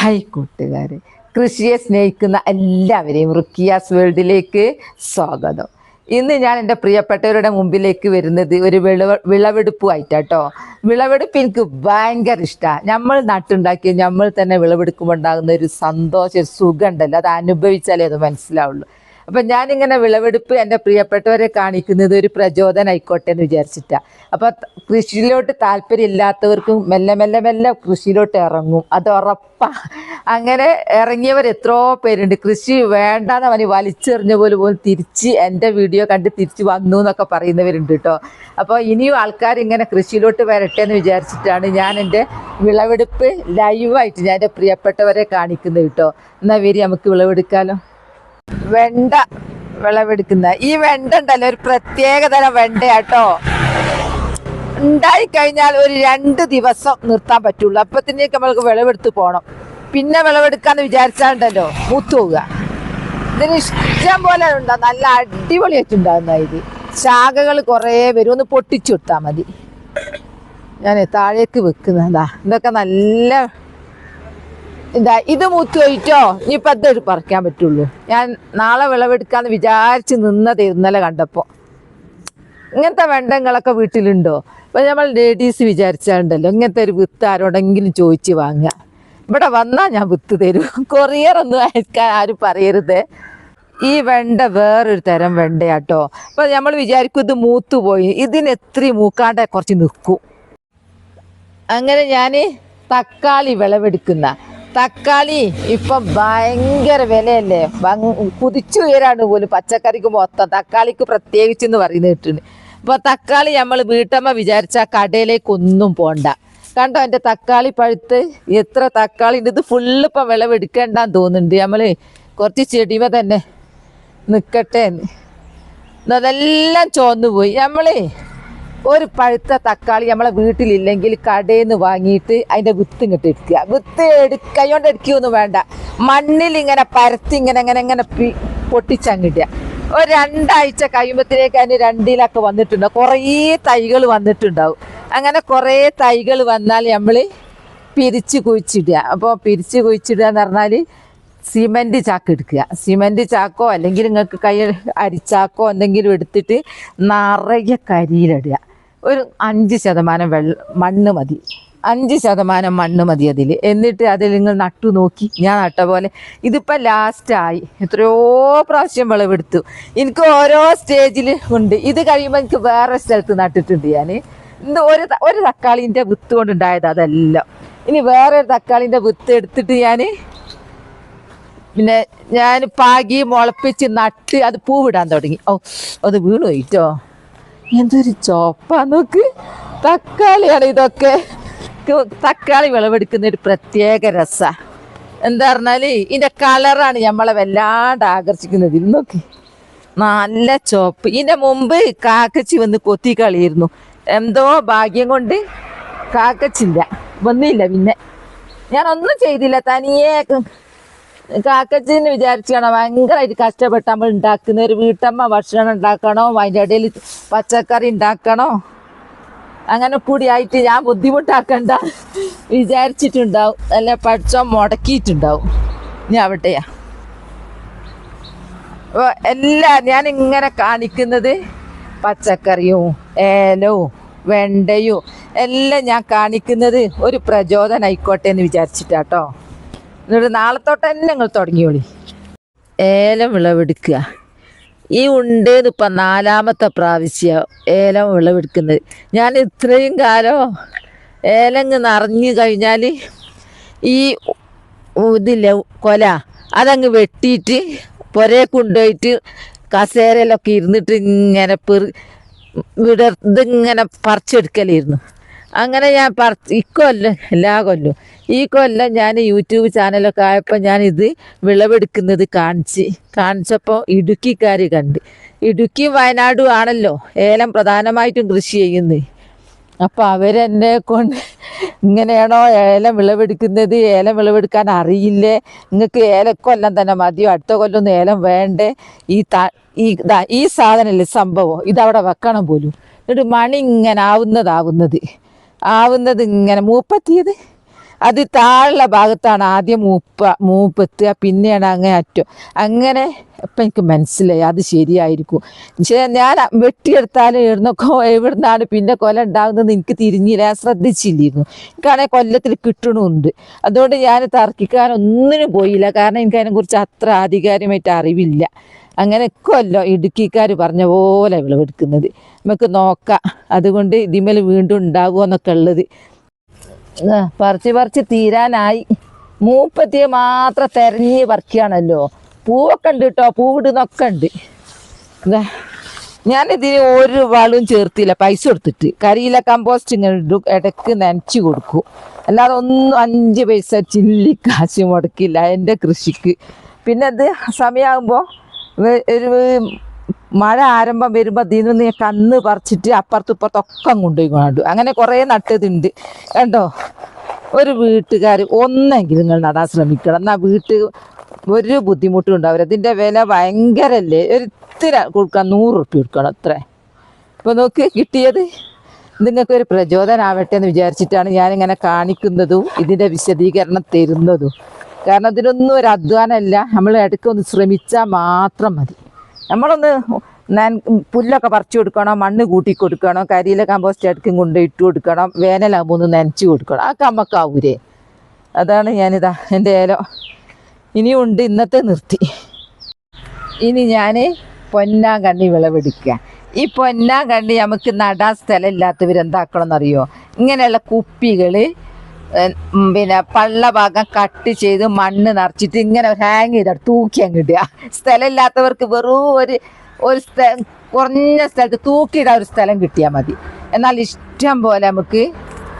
Hi കൂട്ടുകാരെ കൃഷിയെ സ്നേഹിക്കുന്ന എല്ലാവരെയും റുക്കിയാസ് വേൾഡിലേക്ക് സ്വാഗതം. ഇന്ന് ഞാൻ എന്റെ പ്രിയപ്പെട്ടവരുടെ മുമ്പിലേക്ക് വരുന്നത് ഒരു വിളവ വിളവെടുപ്പുമായിട്ടാട്ടോ വിളവെടുപ്പ് എനിക്ക് ഭയങ്കര ഇഷ്ടമാണ് നമ്മൾ നട്ടുണ്ടാക്കി നമ്മൾ തന്നെ വിളവെടുക്കുമ്പോൾ ഉണ്ടാകുന്ന ഒരു സന്തോഷം സുഖം ഉണ്ടല്ലോ. അത് അനുഭവിച്ചാലേ അത് മനസ്സിലാവുള്ളൂ. അപ്പം ഞാനിങ്ങനെ വിളവെടുപ്പ് എന്റെ പ്രിയപ്പെട്ടവരെ കാണിക്കുന്നത് ഒരു പ്രചോദനം ആയിക്കോട്ടെ എന്ന് വിചാരിച്ചിട്ടാണ് അപ്പം കൃഷിയിലോട്ട് താല്പര്യം ഇല്ലാത്തവർക്കും മെല്ലെ മെല്ലെ മെല്ലെ കൃഷിയിലോട്ട് ഇറങ്ങും. അത് ഉറപ്പാണ് അങ്ങനെ ഇറങ്ങിയവർ എത്രയോ പേരുണ്ട്. കൃഷി വേണ്ടാന്ന് അവന് വലിച്ചെറിഞ്ഞ പോലെ പോലും തിരിച്ച് എന്റെ വീഡിയോ കണ്ട് തിരിച്ച് വന്നു എന്നൊക്കെ പറയുന്നവരുണ്ട് കേട്ടോ. അപ്പോൾ ഇനിയും ആൾക്കാർ ഇങ്ങനെ കൃഷിയിലോട്ട് വരട്ടെ എന്ന് വിചാരിച്ചിട്ടാണ് ഞാൻ എന്റെ വിളവെടുപ്പ് ലൈവായിട്ട് ഞാൻ എന്റെ പ്രിയപ്പെട്ടവരെ കാണിക്കുന്നത് കേട്ടോ. എന്നാൽ വരി നമുക്ക് വിളവെടുക്കാലോ. വെണ്ട വിളവെടുക്കുന്ന. ഈ വെണ്ട ഉണ്ടല്ലോ ഒരു പ്രത്യേക തരം വെണ്ടയാട്ടോ. ഉണ്ടായി കഴിഞ്ഞാൽ ഒരു രണ്ട് ദിവസം നിർത്താൻ പറ്റുള്ളൂ. അപ്പത്തിനേക്ക് നമ്മൾക്ക് വിളവെടുത്ത് പോകണം പിന്നെ വിളവെടുക്കാന്ന് വിചാരിച്ചാണ്ടല്ലോ മൂത്ത് പോവുക. ഇതിന് ഇഷ്ടം പോലെ ഉണ്ടാവും നല്ല അടിപൊളിയായിട്ടുണ്ടാകുന്ന ഇത്. ശാഖകൾ കുറേ വരും. ഒന്ന് പൊട്ടിച്ചു കൊടുത്താൽ മതി. ഞാൻ താഴേക്ക് വെക്കുന്നതാ. ഇതൊക്കെ നല്ല ഇതാ ഇത് മൂത്ത് പോയിട്ടോ ഇനിയിപ്പോൾ അതൊരു പറിക്കാൻ പറ്റുള്ളൂ. ഞാൻ നാളെ വിളവെടുക്കാന്ന് വിചാരിച്ച് നിന്നത് ഇന്നലെ കണ്ടപ്പോൾ ഇങ്ങനത്തെ വെണ്ടങ്ങളൊക്കെ വീട്ടിലുണ്ടോ? അപ്പം നമ്മൾ ലേഡീസ് വിചാരിച്ചാണ്ടല്ലോ ഇങ്ങനത്തെ ഒരു വിത്ത് ആരോടെങ്കിലും ചോദിച്ച് വാങ്ങുക. ഇവിടെ വന്നാൽ ഞാൻ വിത്ത് തരും. കൊറിയർ ഒന്നും അയക്കാൻ ആരും പറയരുത്. ഈ വെണ്ട വേറൊരു തരം വെണ്ടയാട്ടോ. അപ്പം നമ്മൾ വിചാരിക്കും ഇത് മൂത്തു പോയി. ഇതിന് എത്ര മൂക്കാണ്ടെ കുറച്ച് നിൽക്കും. അങ്ങനെ ഞാൻ തക്കാളി വിളവെടുക്കുന്ന തക്കാളി ഇപ്പൊ ഭയങ്കര വിലയല്ലേ? കുതിച്ചു ഉയരാണ് പോലും പച്ചക്കറിക്ക് മൊത്തം. തക്കാളിക്ക് പ്രത്യേകിച്ച് എന്ന് പറയുന്നത് കിട്ടുന്നു അപ്പൊ തക്കാളി നമ്മൾ വീട്ടമ്മ വിചാരിച്ച കടയിലേക്ക് ഒന്നും പോണ്ട. കണ്ടോ എന്റെ തക്കാളി പഴുത്ത്? എത്ര തക്കാളി ഉണ്ട്. ഇത് ഫുള്ള് ഇപ്പം വിളവെടുക്കേണ്ടാന്ന് തോന്നുന്നുണ്ട്. നമ്മൾ കുറച്ച് ചെടിമ തന്നെ നിൽക്കട്ടെ എന്ന്. അതെല്ലാം ചോന്നു പോയി നമ്മളേ ഒരു പഴുത്ത തക്കാളി നമ്മളെ വീട്ടിലില്ലെങ്കിൽ കടയിൽ നിന്ന് വാങ്ങിയിട്ട് അതിന്റെ വിത്ത് ഇങ്ങോട്ട് എടുക്കുക. വിത്ത് എടുക്കൊണ്ട് കൈകൊണ്ട് എടുക്കുകയൊന്നും വേണ്ട. മണ്ണിൽ ഇങ്ങനെ പരത്തി ഇങ്ങനെ ഇങ്ങനെ ഇങ്ങനെ പൊട്ടിച്ചങ്ങിട്ട ഒരു രണ്ടാഴ്ച കഴിയുമ്പോഴത്തേക്ക് അതിന് രണ്ടിലൊക്കെ വന്നിട്ടുണ്ടാവും കുറേ തൈകൾ വന്നിട്ടുണ്ടാവും. അങ്ങനെ കുറേ തൈകൾ വന്നാൽ നമ്മൾ പിരിച്ച് കുഴിച്ചിടുക. അപ്പോൾ പിരിച്ച് കുഴിച്ചിടുക എന്ന് പറഞ്ഞാൽ സിമന്റ് ചാക്ക് എടുക്കുക. സിമന്റ് ചാക്കോ അല്ലെങ്കിൽ നിങ്ങൾക്ക് കൈ അരിച്ചാക്കോ എന്തെങ്കിലും എടുത്തിട്ട് നിറയെ കരിയിലിടുക. ഒരു അഞ്ച് ശതമാനം വെള്ള മണ്ണ് മതി. അഞ്ച് ശതമാനം മണ്ണ് മതി അതിൽ എന്നിട്ട് അതിൽ നിങ്ങൾ നട്ടു നോക്കി. ഞാൻ നട്ട പോലെ ഇതിപ്പോൾ ലാസ്റ്റായി എത്രയോ പ്രാവശ്യം വിളവെടുത്തു. എനിക്ക് ഓരോ സ്റ്റേജിൽ ഉണ്ട്. ഇത് കഴിയുമ്പോൾ എനിക്ക് വേറെ സ്ഥലത്ത് നട്ടിട്ടുണ്ട് ഞാൻ ഇന്ന് ഒരു ഒരു തക്കാളിന്റെ വിത്ത് കൊണ്ടുണ്ടായത് അതെല്ലാം. ഇനി വേറെ ഒരു തക്കാളിന്റെ വിത്ത് എടുത്തിട്ട് ഞാൻ പിന്നെ ഞാൻ പാകി മുളപ്പിച്ച് നട്ട് അത് പൂവിടാൻ തുടങ്ങി. ഓ അത് വീണു പോയിട്ടോ എന്തൊരു ചോപ്പാ നോക്ക്. തക്കാളിയാണ് ഇതൊക്കെ. തക്കാളി വിളവെടുക്കുന്ന ഒരു പ്രത്യേക രസ. എന്താ പറഞ്ഞാൽ ഇതിന്റെ കളറാണ് നമ്മളെ വല്ലാണ്ട് ആകർഷിക്കുന്നത്. ഇത് നോക്ക്. നല്ല ചോപ്പ്. ഇതിന്റെ മുമ്പ് കാക്കച്ചി വന്ന് കൊത്തി കളിയിരുന്നു എന്തോ ഭാഗ്യം കൊണ്ട് കാക്കച്ചില്ല. വന്നില്ല പിന്നെ. ഞാനൊന്നും ചെയ്തില്ല. തനിയെ കാക്കച്ചിന്ന് വിചാരിച്ചാണ് ഭയങ്കരമായിട്ട് കഷ്ടപ്പെട്ട് നമ്മൾ ഉണ്ടാക്കുന്ന ഒരു വീട്ടമ്മ ഭക്ഷണം ഉണ്ടാക്കണോ? അതിന്റെ ഇടയിൽ പച്ചക്കറി ഉണ്ടാക്കണോ? അങ്ങനെ കൂടി ആയിട്ട് ഞാൻ ബുദ്ധിമുട്ടാക്കണ്ട വിചാരിച്ചിട്ടുണ്ടാവും. അല്ല പഠിച്ചോ മുടക്കിയിട്ടുണ്ടാവും. ഞാൻ അവിടെയാ അപ്പോൾ എല്ലാ ഞാൻ ഇങ്ങനെ കാണിക്കുന്നത് പച്ചക്കറിയും ഏലവും വെണ്ടയും എല്ലാം ഞാൻ കാണിക്കുന്നത് ഒരു പ്രചോദനം ആയിക്കോട്ടെ എന്ന് വിചാരിച്ചിട്ടാട്ടോ. എന്നിട്ട് നാളെ തൊട്ട് തന്നെ ഞങ്ങൾ തുടങ്ങിയോളി ഏലം വിളവെടുക്കുക. ഈ ഉണ്ടേന്ന് ഇപ്പം നാലാമത്തെ പ്രാവശ്യം ഏലം വിളവെടുക്കുന്നത്. ഞാൻ ഇത്രയും കാലം ഏലങ്ങ് നിറഞ്ഞു കഴിഞ്ഞാൽ ഈ ഇതില്ല കൊല അതങ്ങ് വെട്ടിയിട്ട് പുരയെ കൊണ്ടുപോയിട്ട് കസേരയിലൊക്കെ ഇരുന്നിട്ട് ഇങ്ങനെ പെറു വിടർന്നിങ്ങനെ പറിച്ചെടുക്കലായിരുന്നു. അങ്ങനെ ഞാൻ പറ ഇക്കൊല്ലം എല്ലാ കൊല്ലം ഈ കൊല്ലം ഞാൻ യൂട്യൂബ് ചാനലൊക്കെ ആയപ്പോൾ ഞാൻ ഇത് വിളവെടുക്കുന്നത് കാണിച്ച് കാണിച്ചപ്പോൾ ഇടുക്കിക്കാർ കണ്ട്. ഇടുക്കി വയനാടും ആണല്ലോ ഏലം പ്രധാനമായിട്ടും കൃഷി ചെയ്യുന്നത് അപ്പോൾ അവരെന്നെ കൊണ്ട് ഇങ്ങനെയാണോ ഏലം വിളവെടുക്കുന്നത്? ഏലം വിളവെടുക്കാൻ അറിയില്ലേ? നിങ്ങൾക്ക് ഏലക്കൊല്ലം തന്നെ മതിയോ? അടുത്ത കൊല്ലം ഏലം വേണ്ടേ? ഈ ത ഈ ഈ സാധനമല്ലേ സംഭവം. ഇതവിടെ വെക്കണം പോലും. എന്നിട്ട് മണി ഇങ്ങനെ ആവുന്നതാവുന്നത്. ആവുന്നത് ഇങ്ങനെ മൂപ്പത്തിയത്? അത് താഴുള്ള ഭാഗത്താണ് ആദ്യം മൂപ്പ മൂപ്പെത്തുക പിന്നെയാണ് അങ്ങനെ അറ്റം. അങ്ങനെ ഇപ്പം എനിക്ക് മനസ്സിലായി അത് ശരിയായിരിക്കും. പക്ഷേ ഞാൻ വെട്ടിയെടുത്താലും എവിടുന്നൊക്കെ എവിടുന്നാണ് പിന്നെ കൊല ഉണ്ടാകുന്നത് എനിക്ക് തിരിഞ്ഞില്ല. ഞാൻ ശ്രദ്ധിച്ചില്ലായിരുന്നു. എനിക്കാണെങ്കിൽ കൊല്ലത്തിൽ കിട്ടണമുണ്ട് അതുകൊണ്ട് ഞാൻ തർക്കിക്കാൻ ഒന്നിനും പോയില്ല. കാരണം എനിക്ക് അതിനെക്കുറിച്ച് അത്ര ആധികാരികമായിട്ട് അറിവില്ല. അങ്ങനെ കൊല്ലോ ഇടുക്കിക്കാർ പറഞ്ഞ പോലെ വിളവെടുക്കുന്നത് നമുക്ക് നോക്കാം. അതുകൊണ്ട് ഇതിമേൽ വീണ്ടും ഉണ്ടാകുമോ എന്നൊക്കെ ഉള്ളത്. പറിച്ച് പറിച്ച് തീരാനായി. മൂപ്പത്തിയെ മാത്രം തെരഞ്ഞ് പറിക്കുകയാണല്ലോ. പൂവൊക്കെ ഉണ്ട് കേട്ടോ. പൂവിടുന്നൊക്കെ ഉണ്ട്. ഇതാ ഞാനിതിന് ഒരു വളവും ചേർത്തില്ല. പൈസ കൊടുത്തിട്ട്. കരിയില കമ്പോസ്റ്റ് ഇങ്ങനെ ഇടും. ഇടയ്ക്ക് നനച്ച് കൊടുക്കും. അല്ലാതെ ഒന്നും അഞ്ച് പൈസ ചില്ലി കാശ് മുടക്കില്ല. എന്റെ കൃഷിക്ക്. പിന്നെ അത് സമയമാകുമ്പോൾ ഒരു മഴ ആരംഭം വരുമ്പോൾ ദീനു ഞാൻ കന്ന് പറിച്ചിട്ട് അപ്പുറത്തും ഇപ്പുറത്തൊക്കെ കൊണ്ടുപോയി കൊണ്ടു. അങ്ങനെ കുറേ നട്ടതുണ്ട്. കണ്ടോ? ഒരു വീട്ടുകാർ ഒന്നെങ്കിലും നിങ്ങൾ നടാൻ ശ്രമിക്കണം. എന്നാൽ വീട്ട് ഒരു ബുദ്ധിമുട്ടും ഉണ്ടാവില്ല. ഇതിന്റെ വില ഭയങ്കരല്ലേ? ഒരു ഇത്തിരി കൊടുക്കാൻ നൂറ് റുപ്യ കൊടുക്കണം അത്ര. ഇപ്പോൾ നോക്ക് കിട്ടിയത് നിങ്ങൾക്ക് ഒരു പ്രചോദനമാവട്ടെ എന്ന് വിചാരിച്ചിട്ടാണ് ഞാനിങ്ങനെ കാണിക്കുന്നതും ഇതിന്റെ വിശദീകരണം തരുന്നതും. കാരണം ഇതിനൊന്നും ഒരു അധ്വാനമല്ല നമ്മൾ ഇടയ്ക്ക് ഒന്ന് ശ്രമിച്ചാൽ മാത്രം മതി. നമ്മളൊന്ന് നാൻ പുല്ലൊക്കെ പറിച്ചു കൊടുക്കണം മണ്ണ് കൂട്ടി കൊടുക്കണം കരിയിലെ കമ്പോസ്റ്റ് ഇടയ്ക്കും കൊണ്ട് ഇട്ട് കൊടുക്കണം വേനലാകുമ്പോൾ ഒന്ന് നനച്ചു കൊടുക്കണം. ആ കമ്മക്കാവൂരേ അതാണ് ഞാനിതാ എന്റെ ഏലം. ഇനിയുണ്ട് ഇന്നത്തെ നിർത്തി. ഇനി ഞാൻ പൊന്നാങ്കണ്ണി വിളവെടുക്കുക. ഈ പൊന്നാങ്കണ്ണി നമുക്ക് നടാൻ സ്ഥലമില്ലാത്തവരെന്താക്കണം എന്നറിയോ ഇങ്ങനെയുള്ള കുപ്പികൾ പിന്നെ പള്ള ഭാഗം കട്ട് ചെയ്ത് മണ്ണ് നിറച്ചിട്ട് ഇങ്ങനെ ഹാങ് ചെയ്തിട്ട് തൂക്കി അങ്ങ് ഇടുക. സ്ഥലമില്ലാത്തവർക്ക് വെറും ഒരു ഒരു കുറഞ്ഞ സ്ഥലത്ത് തൂക്കിയിടാൻ ഒരു സ്ഥലം കിട്ടിയാൽ മതി. എന്നാൽ ഇഷ്ടം പോലെ നമുക്ക്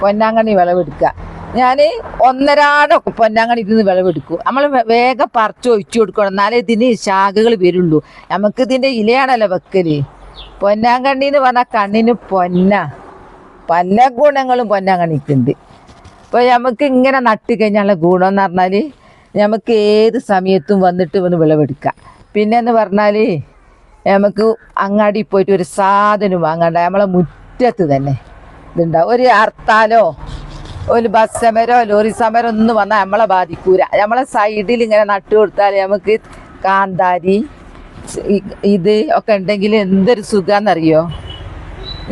പൊന്നാങ്കണ്ണി വിളവെടുക്കുക. ഞാൻ ഒന്നരാടൊക്കെ പൊന്നാങ്കണ്ണി ഇരുന്ന് വിളവെടുക്കും. നമ്മൾ വേഗം പറിച്ച് ഒഴിച്ചു കൊടുക്കണം. എന്നാലേ ഇതിന് ശാഖകൾ വരുള്ളൂ. നമുക്ക് ഇതിന്റെ ഇലയാണല്ലോ വെക്കൽ. പൊന്നാങ്കണ്ണി എന്ന് പറഞ്ഞാൽ കണ്ണിന് പൊന്ന പല ഗുണങ്ങളും പൊന്നാങ്കണ്ണിക്കുണ്ട് അപ്പോൾ നമുക്ക് ഇങ്ങനെ നട്ട് കഴിഞ്ഞാലുള്ള ഗുണം എന്ന് പറഞ്ഞാൽ നമുക്ക് ഏത് സമയത്തും വന്നിട്ട് വന്ന് വിളവെടുക്കാം. പിന്നെ എന്ന് പറഞ്ഞാൽ നമുക്ക് അങ്ങാടി പോയിട്ട് ഒരു സാധനം വാങ്ങണ്ട. നമ്മളെ മുറ്റത്ത് തന്നെ ഇതുണ്ടാവും. ഒരു ഹർത്താലോ ഒരു ബസ് സമരോ ലോറി സമരോ ഒന്നും വന്നാൽ നമ്മളെ ബാധിക്കൂല. നമ്മളെ സൈഡിൽ ഇങ്ങനെ നട്ടു കൊടുത്താൽ നമുക്ക് കാന്താരി ഇത് ഒക്കെ ഉണ്ടെങ്കിൽ എന്തൊരു സുഖമെന്നറിയോ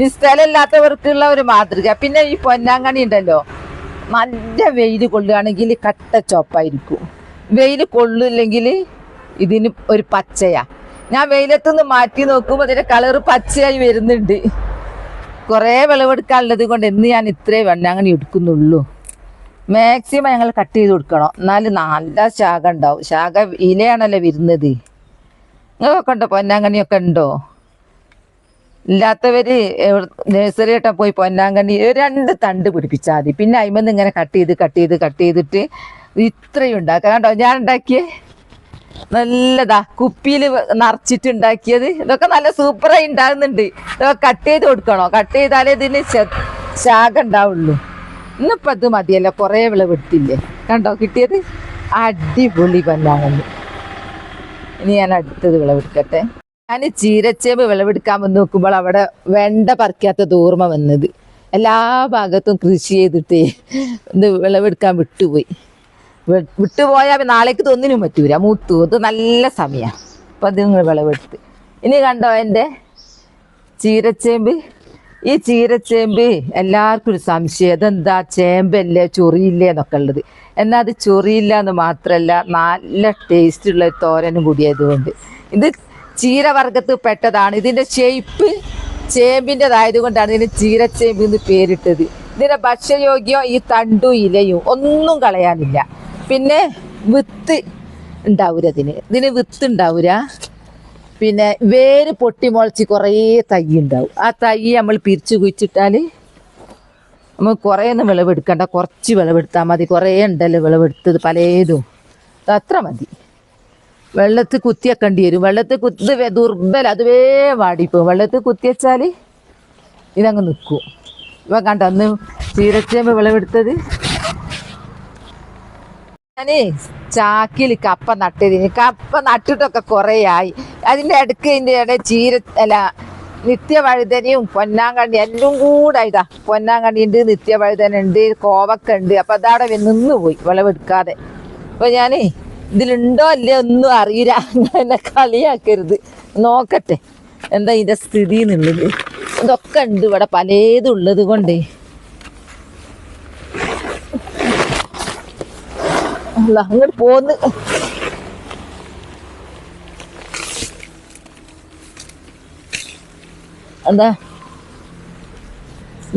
ഈ സ്ഥലമില്ലാത്തവർക്കുള്ള ഒരു മാതൃക. പിന്നെ ഈ പൊന്നാങ്കണി ഉണ്ടല്ലോ. നല്ല വെയിൽ കൊള്ളുകയാണെങ്കിൽ കട്ട ചോപ്പായിരിക്കും. വെയിൽ കൊള്ളില്ലെങ്കിൽ ഇതിന് ഒരു പച്ചയാ. ഞാൻ വെയിലത്തുനിന്ന് മാറ്റി നോക്കുമ്പോൾ അതിന്റെ കളർ പച്ചയായി വരുന്നുണ്ട്. കുറേ വിളവെടുക്കാനുള്ളത് കൊണ്ട് എന്ന് ഞാൻ ഇത്രേ അങ്ങനെ എടുക്കുന്നുള്ളൂ. മാക്സിമം ഞങ്ങൾ കട്ട് ചെയ്ത് കൊടുക്കണം. എന്നാലും നല്ല ശാഖ ഉണ്ടാവും. ശാഖ ഇലയാണല്ലോ വരുന്നത്. നിങ്ങൾക്കൊക്കെ ഉണ്ടോ? പൊന്നാങ്കണിയൊക്കെ ഉണ്ടോ? ഇല്ലാത്തവര് നഴ്സറി ആയിട്ടാ പോയി പൊന്നാങ്കണ്ണി രണ്ട് തണ്ട് പിടിപ്പിച്ചാൽ മതി. പിന്നെ അയിമെന്ന് ഇങ്ങനെ കട്ട് ചെയ്ത് കട്ട് ചെയ്ത് കട്ട് ചെയ്തിട്ട് ഇത്രയും ഉണ്ടാക്കാം കണ്ടോ? ഞാൻ ഉണ്ടാക്കിയേ? നല്ലതാ. കുപ്പിയിൽ നിറച്ചിട്ട് ഉണ്ടാക്കിയത്. ഇതൊക്കെ നല്ല സൂപ്പറായി ഉണ്ടാകുന്നുണ്ട് ഇതൊക്കെ കട്ട് ചെയ്ത് കൊടുക്കണോ? കട്ട് ചെയ്താലേ ഇതിന് ശാഖ ഉണ്ടാവുള്ളൂ. ഇന്നിപ്പോൾ അത് മതിയല്ലോ. കുറേ വിളവെടുത്തില്ലേ കണ്ടോ? കിട്ടിയത്? അടിപൊളി പൊന്നാങ്കണ്ണി. ഇനി ഞാൻ അടുത്തത് വിളവെടുക്കട്ടെ. ഞാൻ ചീരച്ചേമ്പ് വിളവെടുക്കാൻ വന്ന് നോക്കുമ്പോൾ അവിടെ വെണ്ട പറിക്കാത്തത് ഓർമ്മ വന്നത്. എല്ലാ ഭാഗത്തും കൃഷി ചെയ്തിട്ട് ഇത് വിളവെടുക്കാൻ വിട്ടുപോയി. വിട്ടുപോയാൽ നാളേക്ക് തൊന്നിനും പറ്റൂല. മൂത്തു ഇത് നല്ല സമയമാണ് അപ്പം അത് നിങ്ങൾ വിളവെടുത്ത്. ഇനി കണ്ടോ എന്റെ ചീരച്ചേമ്പ്? ഈ ചീരച്ചേമ്പ് എല്ലാവർക്കും ഒരു സംശയം. അതെന്താ ചേമ്പല്ലേ? ചൊറിയില്ലേ എന്നൊക്കെ ഉള്ളത്. എന്നാൽ അത് ചൊറിയില്ല എന്ന് മാത്രമല്ല നല്ല ടേസ്റ്റുള്ള തോരനും കൂടിയതുകൊണ്ട് ഇത് ചീരവർഗത്തിൽ പെട്ടതാണ്. ഇതിന്റെ ഷേപ്പ് ചേമ്പിന്റെതായത് കൊണ്ടാണ് ഇതിന് ചീരച്ചേമ്പ് എന്ന് പേരിട്ടത്. ഇതിന്റെ ഭക്ഷ്യയോഗ്യം ഈ തണ്ടും ഇലയും ഒന്നും കളയാനില്ല. പിന്നെ വിത്ത് ഉണ്ടാവൂല ഇതിന്. ഇതിന് വിത്ത് ഉണ്ടാവൂല. പിന്നെ വേര് പൊട്ടി മുളച്ച് കുറേ തൈ ഉണ്ടാവും. ആ തൈ നമ്മൾ പിരിച്ചു കുഴിച്ചിട്ടാൽ നമുക്ക് കുറേ ഒന്നും വിളവെടുക്കണ്ട. കുറച്ച് വിളവെടുത്താൽ മതി. കുറേ ഉണ്ടല്ലോ വിളവെടുത്തത് പലതും. അത് അത്ര മതി. വെള്ളത്തിൽ കുത്തിയക്കേണ്ടി വരും. വെള്ളത്തിൽ കുത്തി ദുർബല അതുവേ വാടിപ്പോ വെള്ളത്തിൽ കുത്തിയച്ചാൽ ഇതങ്ങ് നിൽക്കും ഇവ കണ്ട അന്ന് ചീരച്ചേമ്പ് വിളവെടുത്തത്? ഞാനേ ചാക്കിൽ കപ്പ നട്ടത് കപ്പ നട്ടിട്ടൊക്കെ കുറേ ആയി. അതിന്റെ ഇടയ്ക്ക് ഇതിന്റെ ഇടയിൽ ചീര അല്ല നിത്യവഴുതനയും പൊന്നാങ്കണ്ണി എല്ലാം കൂടെ ഇതാ. പൊന്നാങ്കണ്ണി ഉണ്ട് നിത്യവഴുതനുണ്ട് കോവക്ക ഉണ്ട്. അപ്പൊ അതവിടെ നിന്ന് പോയി വിളവെടുക്കാതെ. അപ്പം ഞാനേ ഇതിലുണ്ടോ അല്ലേ ഒന്നും അറിയില്ല. അങ്ങനെ കളിയാക്കരുത്. നോക്കട്ടെ. എന്താ ഇതിന്റെ സ്ഥിതി എന്നുള്ളത് ഇതൊക്കെ ഉണ്ട് ഇവിടെ. പലതും ഉള്ളത് കൊണ്ടേ. അല്ല അങ്ങോട്ട് പോന്ന്. എന്താ?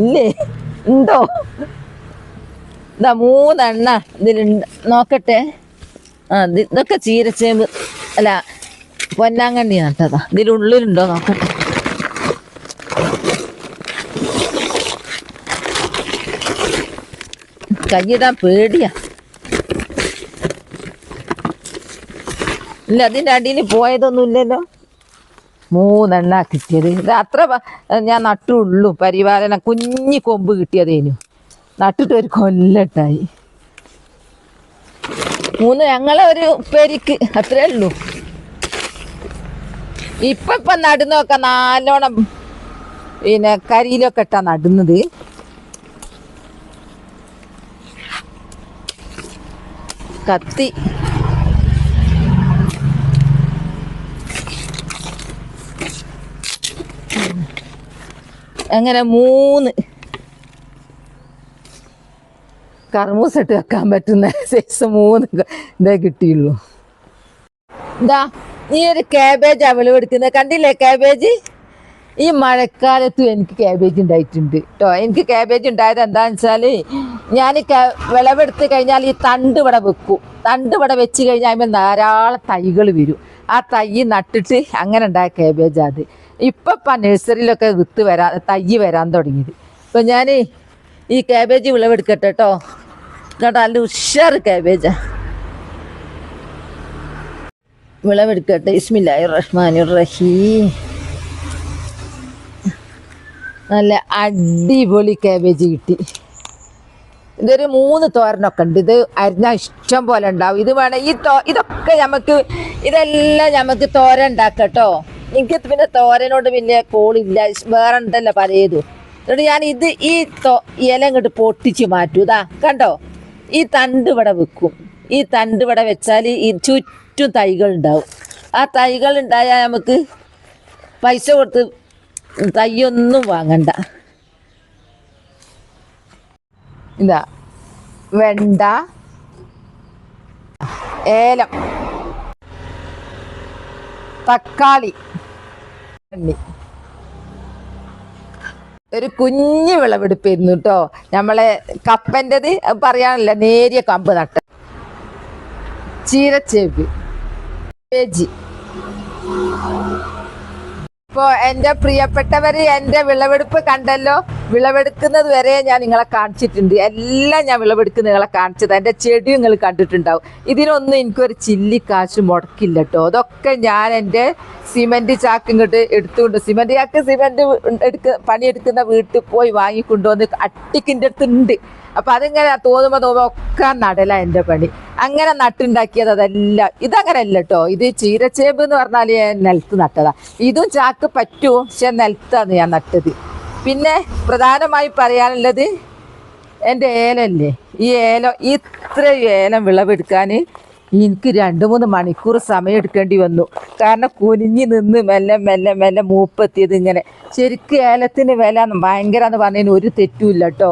ഇല്ലേ? ഉണ്ടോ? എന്താ മൂന്നെണ്ണ ഇതിലുണ്ട്. നോക്കട്ടെ. ഇതൊക്കെ ചീരച്ചേമ്പ് അല്ല പൊന്നാങ്കണ്ണി നട്ടതാ. ഇതിലുള്ളിലുണ്ടോ നോക്കട്ടെ കൈയിടാൻ പേടിയാ. ഇല്ല അതിന്റെ അടിയിൽ പോയതൊന്നും ഇല്ലല്ലോ. മൂന്നെണ്ണ കിട്ടിയത്. ഇത് അത്ര ഞാൻ നട്ടുള്ളൂ പരിപാലന. കുഞ്ഞി കൊമ്പ് കിട്ടിയതേനു. നട്ടിട്ട് ഒരു കൊല്ലട്ടായി മൂന്ന് ഞങ്ങളെ ഒരു ഉപ്പേരിക്ക്. അത്രേ ഉള്ളൂ. ഇപ്പൊ ഇപ്പൊ നടുന്നൊക്കെ നല്ലോണം പിന്നെ കരിയിലൊക്കെ ഇട്ടാ നടുന്നത്. കത്തി. അങ്ങനെ മൂന്ന് കർമൂസ വെക്കാൻ പറ്റുന്ന സൈസ് മൂന്ന് ഇതേ കിട്ടിയുള്ളൂ. എന്താ ഈ ഒരു കാബേജ് കാബേജാ വിളവെടുക്കുന്നത് കണ്ടില്ലേ കാബേജ് ഈ മഴക്കാലത്തും എനിക്ക് കാബേജ് ഉണ്ടായിട്ടുണ്ട് കേട്ടോ എനിക്ക് കാബേജ് ഉണ്ടായത് എന്താന്ന് വെച്ചാൽ ഞാൻ വിളവെടുത്ത് കഴിഞ്ഞാൽ ഈ തണ്ട് ഇവിടെ വെക്കും. തണ്ട് ഇവിടെ വെച്ച് കഴിഞ്ഞാൽ അതിൽ ധാരാളം തൈകൾ വരും. ആ തൈ നട്ടിട്ട് അങ്ങനെ ഉണ്ടായ കാബേജ് അത്. ഇപ്പം ഇപ്പം നഴ്സറിയിലൊക്കെ വിത്ത് വരാൻ തൈ വരാൻ തുടങ്ങിയത്. അപ്പം ഞാൻ ഈ കാബേജ് വിളവെടുക്കട്ടെ കേട്ടോ കേട്ടോ നല്ല ഉഷാറ് വിളവെടുക്കട്ടെ. ഇസ്മില്ലായി റഹ്മാൻ റഹീം നല്ല അടിപൊളി കാബേജ് കിട്ടി. ഇതൊരു മൂന്ന് തോരനൊക്കെ ഉണ്ട്. ഇത് അരിഞ്ഞാൽ ഇഷ്ടം പോലെ ഉണ്ടാവും. ഇത് വേണം ഈ തോ ഇതൊക്കെ നമുക്ക് ഇതെല്ലാം നമുക്ക് തോരൻ ഉണ്ടാക്കട്ടോ. എനിക്ക് പിന്നെ തോരനോട് പിന്നെ കോളില്ല വേറെ ഉണ്ടല്ലോ പലതും. എന്നിട്ട് ഞാൻ ഇത് ഈ തോ ഇല ഇങ്ങോട്ട് പൊട്ടിച്ച് മാറ്റൂ. ഇതാ കണ്ടോ? ഈ തണ്ട് ഇവിടെ വെക്കും. ഈ തണ്ട് ഇവിടെ വെച്ചാൽ ഈ ചുറ്റും തൈകൾ ഉണ്ടാവും. ആ തൈകൾ ഉണ്ടായാൽ നമുക്ക് പൈസ കൊടുത്ത് തൈയൊന്നും വാങ്ങണ്ട. ഇതാ വെണ്ട ഏലം തക്കാളി ഒരു കുഞ്ഞു വിളവെടുപ്പായിരുന്നു കേട്ടോ നമ്മളെ കപ്പന്റെത് പറയാനല്ല നേരിയ കമ്പ് നട്ട്. ചീരച്ചേപ്പ് വേജി ഇപ്പോ എന്റെ പ്രിയപ്പെട്ടവര് എന്റെ വിളവെടുപ്പ് കണ്ടല്ലോ? വിളവെടുക്കുന്നത് വരെ ഞാൻ നിങ്ങളെ കാണിച്ചിട്ടുണ്ട്. എല്ലാം ഞാൻ വിളവെടുക്കുന്ന നിങ്ങളെ കാണിച്ചത്. എന്റെ ചെടി നിങ്ങൾ കണ്ടിട്ടുണ്ടാവും. ഇതിനൊന്നും എനിക്കൊരു ചില്ലി കാശ് മുടക്കില്ല കേട്ടോ അതൊക്കെ ഞാൻ എന്റെ സിമെന്റ് ചാക്ക് ഇങ്ങോട്ട് എടുത്തുകൊണ്ട് സിമെന്റ് ചാക്ക് സിമെന്റ് എടുക്ക പണിയെടുക്കുന്ന വീട്ടിൽ പോയി വാങ്ങിക്കൊണ്ടുവന്ന് അട്ടിക്കിന്റെ അടുത്തുണ്ട്. അപ്പൊ അതിങ്ങനെ തോന്നുമ്പോ തോന്നുമ്പോ ഒക്കെ നടല എന്റെ പണി. അങ്ങനെ നട്ടുണ്ടാക്കിയത് അതെല്ലാം. ഇതങ്ങനല്ല കേട്ടോ ഇത് ചീരച്ചേമ്പ് എന്ന് പറഞ്ഞാൽ നിലത്ത് നട്ടതാ. ഇതും ചാക്ക് പറ്റുമോ പക്ഷെ നിലത്താണ് ഞാൻ നട്ടത്. പിന്നെ പ്രധാനമായി പറയാനുള്ളത് എന്റെ ഏലല്ലേ? ഈ ഏലം ഇത്ര ഏലം വിളവെടുക്കാൻ എനിക്ക് രണ്ട് മൂന്ന് മണിക്കൂർ സമയം എടുക്കേണ്ടി വന്നു. കാരണം കുനിഞ്ഞ് നിന്ന് മെല്ലെ മെല്ലെ മെല്ലെ മൂപ്പെത്തിയത് ഇങ്ങനെ. ശരിക്കും ഏലത്തിന് വില ഭയങ്കര എന്ന് പറഞ്ഞതിന് ഒരു തെറ്റുമില്ല കേട്ടോ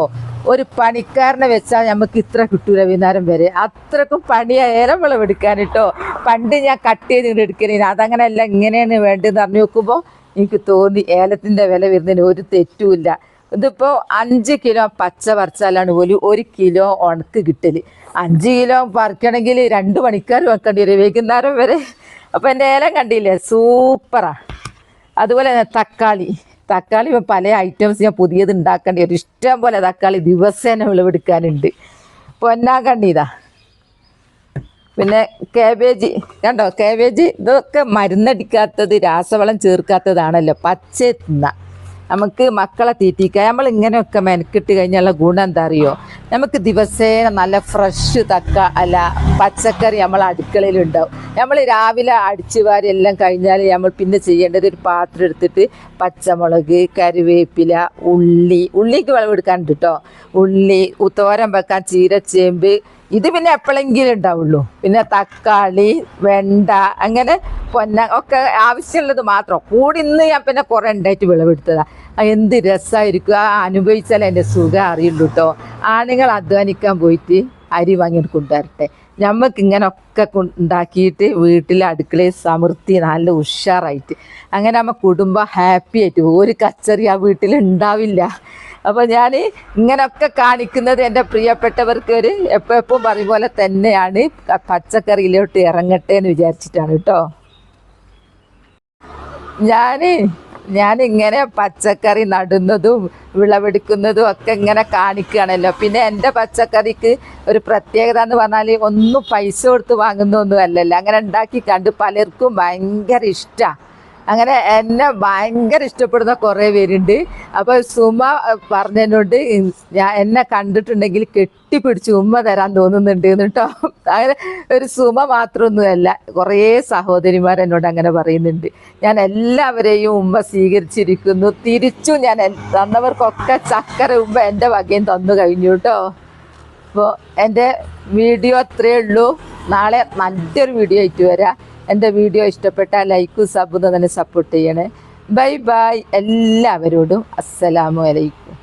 ഒരു പണിക്കാരനെ വെച്ചാൽ നമുക്ക് ഇത്ര കിട്ടൂല വൈകുന്നേരം വരെ. അത്രക്കും പണിയാ ഏലം വിളവെടുക്കാൻ കേട്ടോ പണ്ട് ഞാൻ കട്ട് ചെയ്ത് ഇങ്ങോട്ട് എടുക്കണേന് അതങ്ങനെയല്ല ഇങ്ങനെയാണ് വേണ്ടതെന്ന് അറിഞ്ഞു നോക്കുമ്പോൾ എനിക്ക് തോന്നി ഏലത്തിന്റെ വില വരുന്നതിന് ഒരു തെറ്റുമില്ല ഇതിപ്പോൾ അഞ്ച് കിലോ പച്ച പറിച്ചാലാണ് പോലും ഒരു കിലോ ഉണക്ക് കിട്ടൽ. അഞ്ച് കിലോ പറിക്കണമെങ്കിൽ രണ്ട് മണിക്കാർ വെക്കേണ്ടി വരും വൈകുന്നേരം വരെ. അപ്പോൾ എന്റെ ഏലം കണ്ടില്ലേ? സൂപ്പറാണ് അതുപോലെ തക്കാളി. തക്കാളി പല ഐറ്റംസ് ഞാൻ പുതിയത് ഉണ്ടാക്കേണ്ടി? വരും ഇഷ്ടം പോലെ തക്കാളി ദിവസേന വിളവെടുക്കാനുണ്ട് പൊന്നാക്കണ്ടിതാ പിന്നെ കേബേജ് കണ്ടോ? കേബേജ് ഇതൊക്കെ മരുന്നടിക്കാത്തത് രാസവളം ചേർക്കാത്തതാണല്ലോ. പച്ച നമുക്ക് മക്കളെ തീറ്റിക്കുക നമ്മൾ ഇങ്ങനെയൊക്കെ മെനക്കിട്ട് കഴിഞ്ഞുള്ള ഗുണം എന്താ അറിയോ നമുക്ക് ദിവസേന നല്ല ഫ്രഷ് തക്ക അല്ല പച്ചക്കറി നമ്മൾ അടുക്കളയിലുണ്ടാവും. നമ്മൾ രാവിലെ അടിച്ചു വാരി എല്ലാം കഴിഞ്ഞാൽ നമ്മൾ പിന്നെ ചെയ്യേണ്ടത് ഒരു പാത്രം എടുത്തിട്ട് പച്ചമുളക് കറിവേപ്പില ഉള്ളി ഉള്ളിക്ക് വിളവെടുക്കാനുണ്ട് കേട്ടോ ഉള്ളി തോരൻ വെക്കാൻ ചീരച്ചേമ്പ് ഇത് പിന്നെ എപ്പോഴെങ്കിലും ഉണ്ടാവുള്ളൂ. പിന്നെ തക്കാളി വെണ്ട അങ്ങനെ പൊന്ന ഒക്കെ ആവശ്യമുള്ളത് മാത്രം. കൂടി ഇന്ന് ഞാൻ പിന്നെ കുറേ ഉണ്ടായിട്ട് വിളവെടുത്തതാ. എന്ത് രസമായിരിക്കും ആ അനുഭവിച്ചാൽ എന്റെ സുഖം അറിയുള്ളൂ കേട്ടോ ആണുങ്ങൾ അധ്വാനിക്കാൻ പോയിട്ട് അരി വാങ്ങിയിട്ട് കൊണ്ടുവരട്ടെ. ഞമ്മക്ക് ഇങ്ങനൊക്കെ ഒക്കെ ഉണ്ടാക്കിയിട്ട് വീട്ടിലെ അടുക്കളയിൽ സമൃദ്ധി നല്ല ഉഷാറായിട്ട്. അങ്ങനെ നമ്മ കുടുംബം ഹാപ്പി ആയിട്ട് ഒരു കച്ചറി ആ വീട്ടിൽ ഉണ്ടാവില്ല. അപ്പോൾ ഞാൻ ഇങ്ങനൊക്കെ കാണിക്കുന്നത് എന്റെ പ്രിയപ്പെട്ടവർക്ക് ഒരു എപ്പോൾ പറയും പോലെ തന്നെയാണ്. പച്ചക്കറിയിലോട്ട് ഇറങ്ങട്ടെ എന്ന് വിചാരിച്ചിട്ടാണ് കേട്ടോ. ഞാൻ ഇങ്ങനെ പച്ചക്കറി നടുന്നതും വിളവെടുക്കുന്നതും ഒക്കെ ഇങ്ങനെ കാണിക്കുകയാണല്ലോ. പിന്നെ എന്റെ പച്ചക്കറിക്ക് ഒരു പ്രത്യേകത എന്ന് പറഞ്ഞാൽ ഒന്നും പൈസ കൊടുത്ത് വാങ്ങുന്നൊന്നും അല്ലല്ലോ. അങ്ങനെ ഉണ്ടാക്കി കണ്ട് പലർക്കും ഭയങ്കര ഇഷ്ടമാണ് അങ്ങനെ എന്നെ ഭയങ്കര ഇഷ്ടപ്പെടുന്ന കുറേ പേരുണ്ട്. അപ്പോൾ സുമ പറഞ്ഞതിനോട് ഞാൻ എന്നെ കണ്ടിട്ടുണ്ടെങ്കിൽ കെട്ടിപ്പിടിച്ച് ഉമ്മ തരാൻ തോന്നുന്നുണ്ട് കേട്ടോ അങ്ങനെ ഒരു സുമ മാത്രമൊന്നുമല്ല കുറേ സഹോദരിമാർ എന്നോട് അങ്ങനെ പറയുന്നുണ്ട്. ഞാൻ എല്ലാവരെയും ഉമ്മ സ്വീകരിച്ചിരിക്കുന്നു. തിരിച്ചു ഞാൻ തന്നവർക്കൊക്കെ ചക്കര ഉമ്മ എന്റെ വകയും തന്നു കഴിഞ്ഞു കേട്ടോ അപ്പോൾ എന്റെ വീഡിയോ അത്രയേ ഉള്ളൂ. നാളെ നല്ലൊരു വീഡിയോ ആയിട്ട് വരാം. എന്റെ വീഡിയോ ഇഷ്ടപ്പെട്ടാൽ ലൈക്കും സബും തന്നെ സപ്പോർട്ട് ചെയ്യണേ. ബൈ ബൈ എല്ലാവരോടും അസ്സലാമു അലൈക്കും.